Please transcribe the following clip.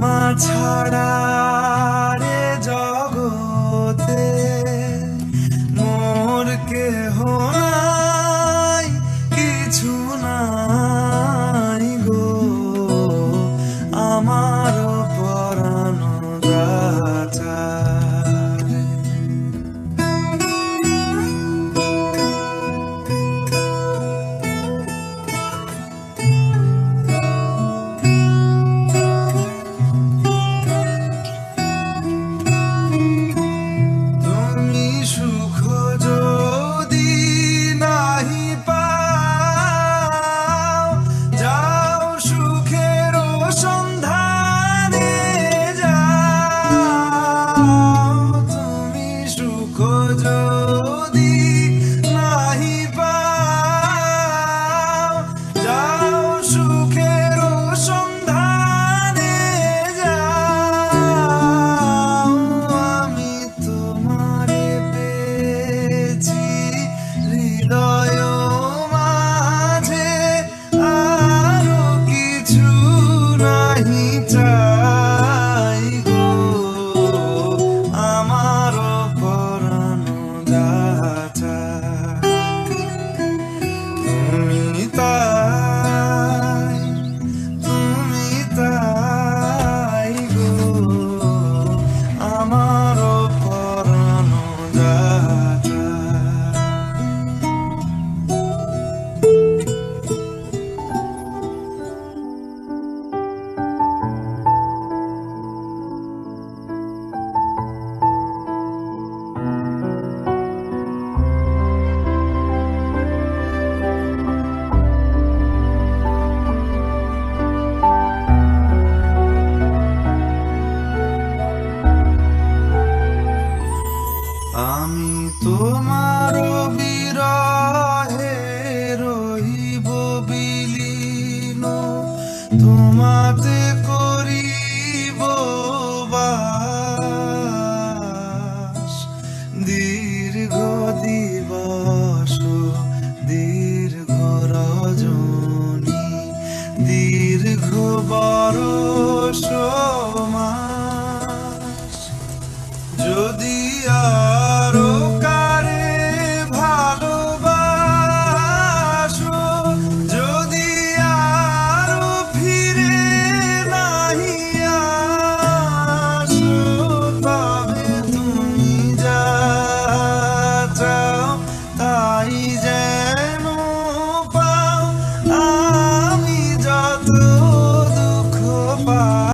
মা ছাড়া আমি তোমার বিরহে রহিব বিলীন। তোমাতে